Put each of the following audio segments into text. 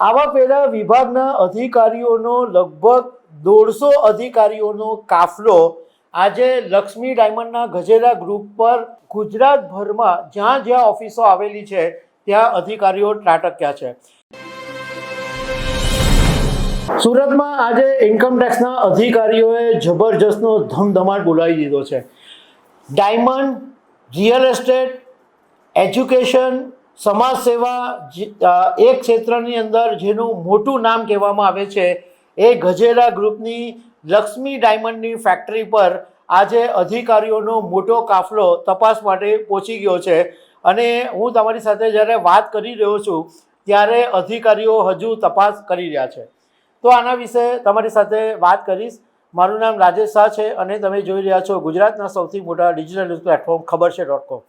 આવા પેલા વિભાગના અધિકારીઓનો લગભગ દોઢસો અધિકારીઓનો કાફલો આજે લક્ષ્મી ડાયમંડના ગજેરા ગ્રુપ પર ગુજરાતભરમાં જ્યાં જ્યાં ઓફિસો આવેલી છે, ત્યાં અધિકારીઓ ત્રાટક્યા છે. સુરતમાં આજે ઇન્કમટેક્સના અધિકારીઓએ જબરજસ્તનો ધમધમાટ બોલાવી દીધો છે. ડાયમંડ, રિયલ એસ્ટેટ, એજ્યુકેશન સમાજ સેવા એક ક્ષેત્રની અંદર જેનું મોટું નામ કહેવામાં આવે છે, એ ગજેરા ગ્રુપની લક્ષ્મી ડાયમંડની ફેક્ટરી પર આજે અધિકારીઓનો મોટો કાફલો તપાસ માટે પહોંચી ગયો છે. અને હું તમારી સાથે જ્યારે વાત કરી રહ્યો છું, ત્યારે અધિકારીઓ હજુ તપાસ કરી રહ્યા છે. તો આના વિશે તમારી સાથે વાત કરીશ. મારું નામ રાજેશ શાહ છે અને તમે જોઈ રહ્યા છો ગુજરાતના સૌથી મોટા ડિજિટલ ન્યૂઝ પ્લેટફોર્મ, ખબર છે ડોટ કોમ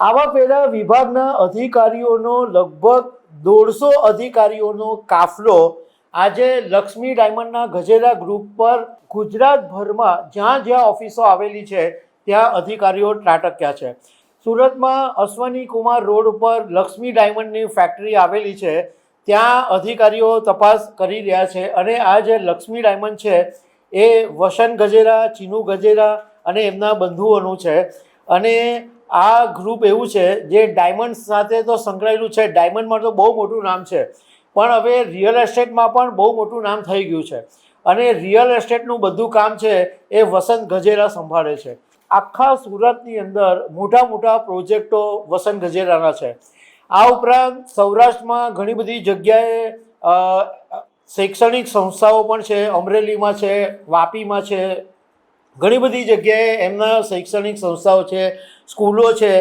આવા પેલા વિભાગના અધિકારીઓનો લગભગ દોઢસો અધિકારીઓનો કાફલો આજે લક્ષ્મી ડાયમંડના ગજેરા ગ્રુપ પર ગુજરાતભરમાં જ્યાં જ્યાં ઓફિસો આવેલી છે, ત્યાં અધિકારીઓ ત્રાટક્યા છે. સુરતમાં અશ્વની કુમાર રોડ ઉપર લક્ષ્મી ડાયમંડની ફેક્ટરી આવેલી છે, ત્યાં અધિકારીઓ તપાસ કરી રહ્યા છે અને આ જે લક્ષ્મી ડાયમંડ છે, એ વસન ગજેરા ચીનુ ગજેરા અને એમના બંધુઓનું છે. અને આ ગ્રુપ એવું છે જે ડાયમંડ સાથે તો સંકળાયેલું છે. ડાયમંડમાં તો બહુ મોટું નામ છે. પણ હવે રિયલ એસ્ટેટમાં પણ બહુ મોટું નામ થઈ ગયું છે. અને રિયલ એસ્ટેટનું બધું કામ છે એ વસંત ગજેરા સંભાળે છે. આખા સુરતની અંદર મોટા મોટા પ્રોજેક્ટો વસંત ગજેરાના છે. આ ઉપરાંત સૌરાષ્ટ્રમાં ઘણી બધી જગ્યાએ શૈક્ષણિક સંસ્થાઓ પણ છે. અમરેલીમાં છે, વાપીમાં છે ઘણી બધી જગ્યાએ એમના શૈક્ષણિક સંસ્થાઓ છે, સ્કૂલો છે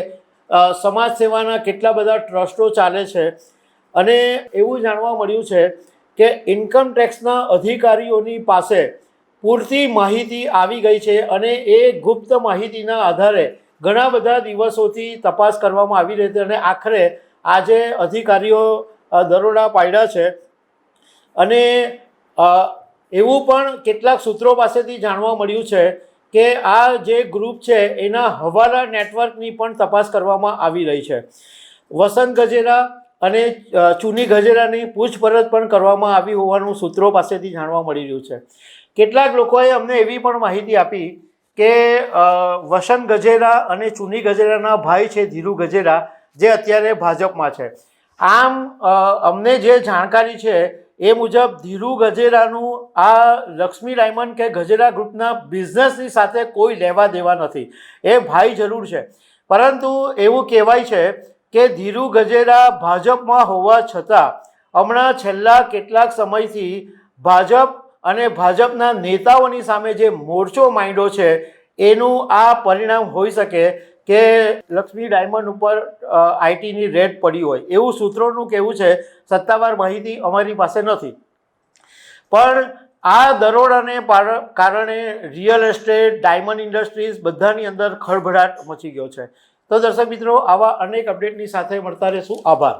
સમાજ સેવાના કેટલા બધા ટ્રસ્ટો ચાલે છે. અને એવું જાણવા મળ્યું છે કે ઇન્કમ ટેક્સના અધિકારીઓની પાસે પૂરતી માહિતી આવી ગઈ છે અને એ ગુપ્ત માહિતીના આધારે ઘણા બધા દિવસોથી તપાસ કરવામાં આવી રહી હતી અને આખરે આજે અધિકારીઓ દરોડા પાડ્યા છે. અને એવું પણ કેટલાક સૂત્રો પાસેથી જાણવા મળ્યું છે કે આ જે ગ્રુપ છે, એના હવાલા નેટવર્કની પણ તપાસ કરવામાં આવી રહી છે. વસંત ગજેરા અને ચૂની ગજેરાની પૂછપરછ પણ કરવામાં આવી હોવાનું સૂત્રો પાસેથી જાણવા મળી રહ્યું છે. કેટલાક લોકોએ અમને એવી પણ માહિતી આપી કે વસંત ગજેરા અને ચુની ગજેરાના ભાઈ છે, ધીરુ ગજેરા, જે અત્યારે ભાજપમાં છે. આમ અમને જે જાણકારી છે એ મુજબ ધીરુ ગજેરાનું આ લક્ષ્મી ડાયમંડ કે ગજેરા ગ્રુપના બિઝનેસની સાથે કોઈ લેવા દેવા નથી. એ ભાઈ જરૂર છે. પરંતુ એવું કહેવાય છે કે ધીરુ ગજેરા ભાજપમાં હોવા છતાં હમણાં છેલ્લા કેટલાક સમયથી ભાજપ અને ભાજપના નેતાઓની સામે જે મોરચો માંડ્યો છે, એનું આ પરિણામ હોઈ શકે કે લક્ષ્મી ડાયમંડ ઉપર આઈટીની રેડ પડી હોય. એવું સૂત્રોનું કહેવું છે, સત્તાવાર માહિતી અમારી પાસે નથી. પણ આ દરોડાને કારણે રિયલ એસ્ટેટ, ડાયમંડ ઇન્ડસ્ટ્રીઝ બધાની અંદર ખળભળાટ મચી ગયો છે. તો દર્શક મિત્રો, આવા અનેક અપડેટની સાથે મળતા રહેશું. આભાર.